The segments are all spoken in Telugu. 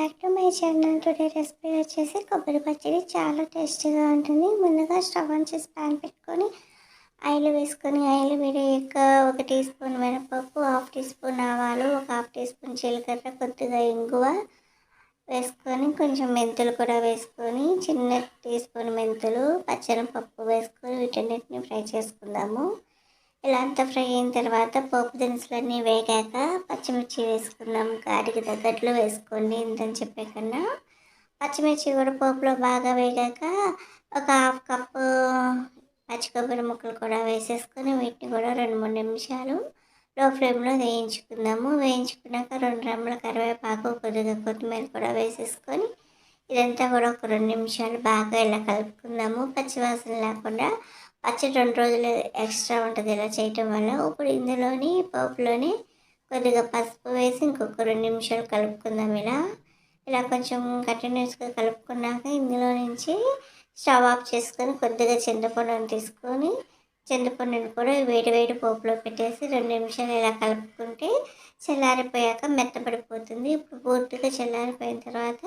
Back to my channel today recipe వచ్చేసి కొబ్బరి పచ్చడి చాలా టేస్టీగా ఉంటుంది. ముందుగా స్టవ్ ఆన్ చేసి ప్యాన్ పెట్టుకొని ఆయిల్ వేసుకొని ఆయిల్ వేడియాక ఒక టీ స్పూన్ మినపప్పు హాఫ్ టీ స్పూన్ ఆవాలు ఒక హాఫ్ టీ స్పూన్ జీలకర్ర కొద్దిగా ఇంగువ వేసుకొని కొంచెం మెంతులు కూడా వేసుకొని చిన్న టీ స్పూన్ మెంతులు పచ్చనపప్పు వేసుకొని వీటన్నిటిని ఫ్రై చేసుకుందాము. ఇలా అంతా ఫ్రై అయిన తర్వాత పోపు దినుసులన్నీ వేగాక పచ్చిమిర్చి వేసుకుందాం. కాడికి తగ్గట్లు వేసుకోండి ఇంతని చెప్పే కన్నా. పచ్చిమిర్చి కూడా పోపులో బాగా వేగాక ఒక హాఫ్ కప్పు పచ్చి కొబ్బరి ముక్కలు కూడా వేసేసుకొని వీటిని కూడా రెండు మూడు నిమిషాలు లో ఫ్లేమ్లో వేయించుకుందాము. వేయించుకున్నాక రెండు రెమ్మల కరివేపాకు కొద్దిగా కొత్తిమీర కూడా వేసేసుకొని ఇదంతా కూడా ఒక రెండు నిమిషాలు బాగా ఇలా కలుపుకుందాము. పచ్చివాసన లేకుండా పచ్చడి రెండు రోజులు ఎక్స్ట్రా ఉంటుంది ఇలా చేయటం వల్ల. ఇప్పుడు ఇందులోని పోపులోని కొద్దిగా పసుపు వేసి ఇంకొక రెండు నిమిషాలు కలుపుకుందాం ఇలా. ఇలా కొంచెం కంటిన్యూస్గా కలుపుకున్నాక ఇందులో నుంచి స్టవ్ ఆఫ్ చేసుకొని కొద్దిగా చింతపండుని తీసుకొని చింతపండుని కూడా వేడి వేడి పోపులో పెట్టేసి రెండు నిమిషాలు ఇలా కలుపుకుంటే చల్లారిపోయాక మెత్తపడిపోతుంది ఇప్పుడు పూర్తిగా చల్లారిపోయిన తర్వాత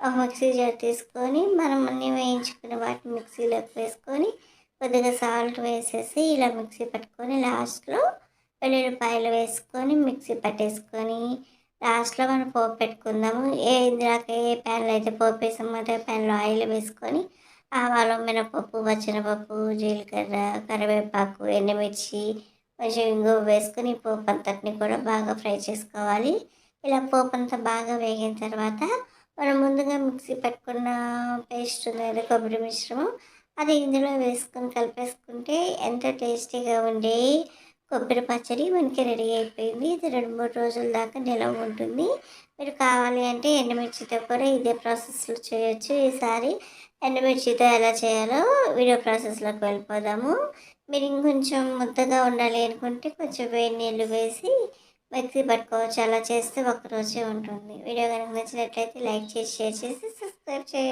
ఒక మిక్సీ జార్ తీసుకొని మనం అన్నీ వేయించుకున్న వాటిని మిక్సీలోకి వేసుకొని కొద్దిగా సాల్ట్ వేసేసి ఇలా మిక్సీ పట్టుకొని లాస్ట్లో వెల్లుల్లిపాయలు వేసుకొని మిక్సీ పట్టేసుకొని లాస్ట్లో మనం పోపు పెట్టుకుందాము. ఏ ఇందాక ఏ ప్యాన్లో అయితే పోపు వేసామో అదే ప్యాన్లో ఆయిల్ వేసుకొని ఆవాలు మినపప్పు పచ్చనపప్పు జీలకర్ర కరివేపాకు ఎండుమిర్చి కొంచెం ఇంగు వేసుకొని పోపు అంతటిని కూడా బాగా ఫ్రై చేసుకోవాలి. ఇలా పోపు అంతా బాగా వేగిన తర్వాత మనం ముందుగా మిక్సీ పెట్టుకున్న పేస్ట్ ఉంది కొబ్బరి మిశ్రమం. అది ఇందులో వేసుకొని కలిపేసుకుంటే ఎంత టేస్టీగా ఉండే కొబ్బరి పచ్చడి మనకి రెడీ అయిపోయింది. ఇది రెండు మూడు రోజుల దాకా నిలవ ఉంటుంది. మీరు కావాలి అంటే ఎండుమిర్చితో కూడా ఇదే ప్రాసెస్లో చేయొచ్చు. ఈసారి ఎండుమిర్చితో ఎలా చేయాలో వీడియో ప్రాసెస్లోకి వెళ్ళిపోదాము. మీరు ఇంకొంచెం ముద్దగా ఉండాలి అనుకుంటే కొంచెం వేడి నీళ్ళు వేసి మిక్సీ పట్టుకోవచ్చు. అలా చేస్తే ఒక రోజే ఉంటుంది. వీడియో కనుక నచ్చినట్లయితే లైక్ చేసి షేర్ చేసి సబ్స్క్రైబ్ చేయండి.